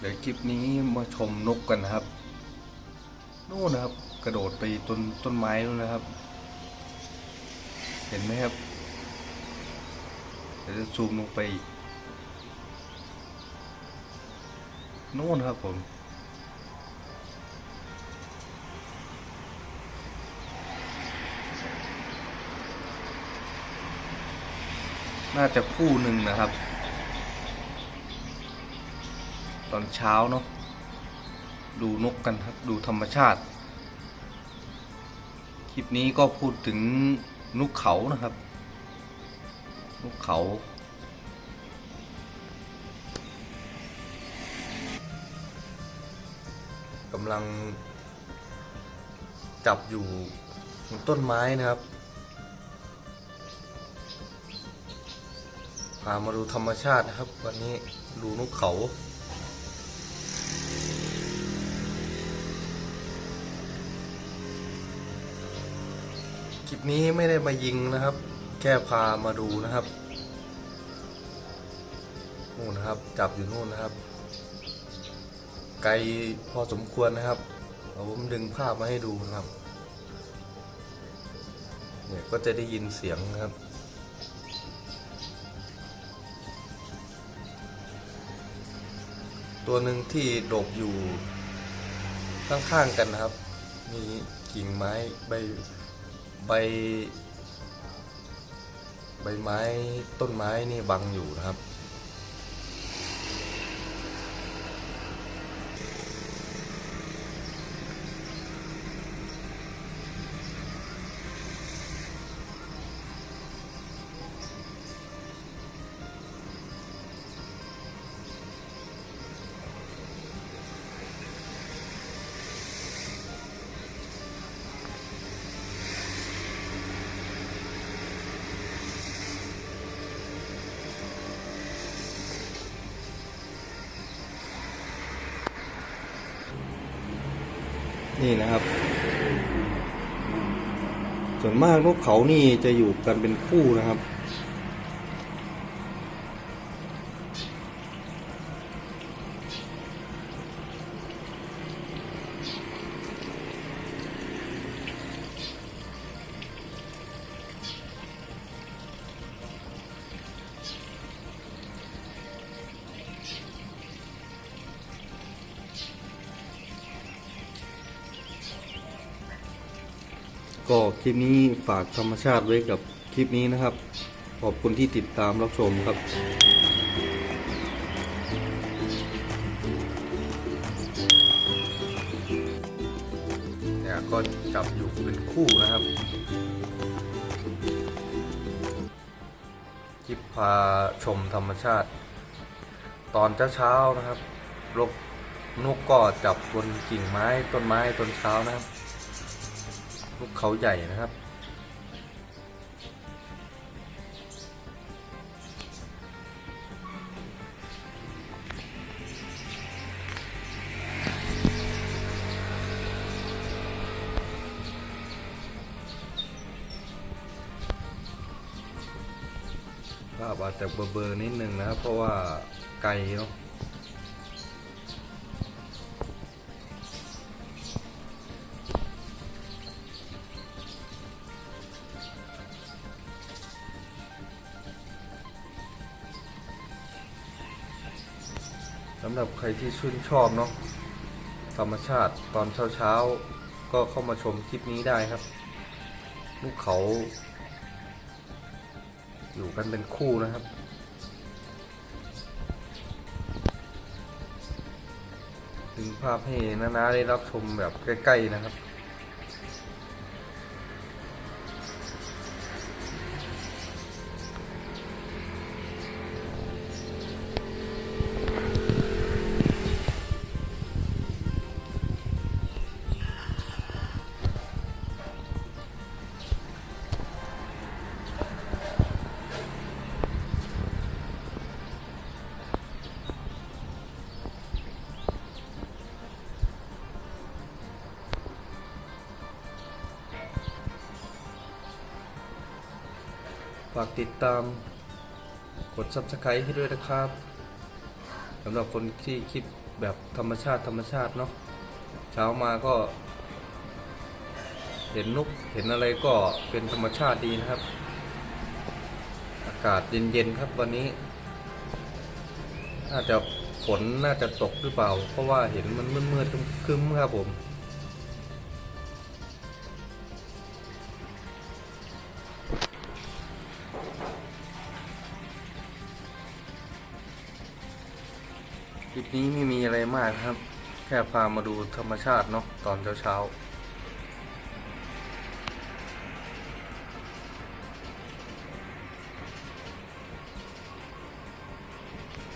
เดี๋ยวคลิปนี้มาชมนกกันนะครับนู่นนะครับ กระโดดไปต้นต้นไม้นู่นนะครับ เห็นไหมครับเดี๋ยวจะซูมลงไปอีกนู่นครับผมน่าจะคู่หนึ่งนะครับ ตอนเช้าเนาะดูนกกันครับดูธรรมชาติ คลิปนี้ก็พูดถึงนกเขานะครับ นกเขา กำลัง จับอยู่ต้นไม้นะครับ พามาดูธรรมชาตินะครับ วันนี้ดูนกเขา คลิปนี้ไม่ได้มายิงนะครับ แค่พามาดูนะครับนู่นนะครับ จับอยู่นู่นนะครับ ไกลพอสมควรนะครับเอาผมดึงภาพมาให้ดูนะครับเนี่ยก็จะได้ยินเสียงนะครับตัวหนึ่งที่ดกอยู่ข้างๆกันนะครับ มีกิ่งไม้ใบ ใบ ใบไม้ต้นไม้นี่บังอยู่นะครับ นี่นะครับ ส่วนมากนกเขานี่จะอยู่กันเป็นคู่นะครับ ก็คลิปนี้ฝากธรรมชาติไว้กับคลิปนี้นะครับ ขอบคุณที่ติดตามรับชมครับเนี่ยก็จับอยู่เป็นคู่นะครับ คลิปพาชมธรรมชาติ ตอนเช้าๆนะครับลกนกก็จับบนกิ่งไม้ต้นไม้ต้นเช้านะครับ ลูกเขาใหญ่นะครับภาพอาจจะเบลอๆนิดนึงนะครับ เพราะว่าไกลเนาะ สำหรับใครที่ชื่นชอบเนาะธรรมชาติตอนเช้าๆ ก็เข้ามาชมคลิปนี้ได้ครับ ลูกเขา อยู่กันเป็นคู่นะครับถึงภาพให้นาๆได้รับชมแบบใกล้ ๆ นะครับากติดตามกด subscribe ให้ด้วยนะครับสำหรับคนที่คลิปแบบธรรมชาติธรรมชาติเนาะเช้ามาก็ เห็นนกเห็นอะไรก็เป็นธรรมชาติดีนะครับ อากาศเย็นๆครับวันนี้ น่าจะฝนน่าจะตกหรือเปล่า เพราะว่าเห็นมันมืดๆครึ้มๆครับผม คลิปนี้ไม่มีอะไรมากครับ แค่พามาดูธรรมชาติเนาะตอนเช้าๆ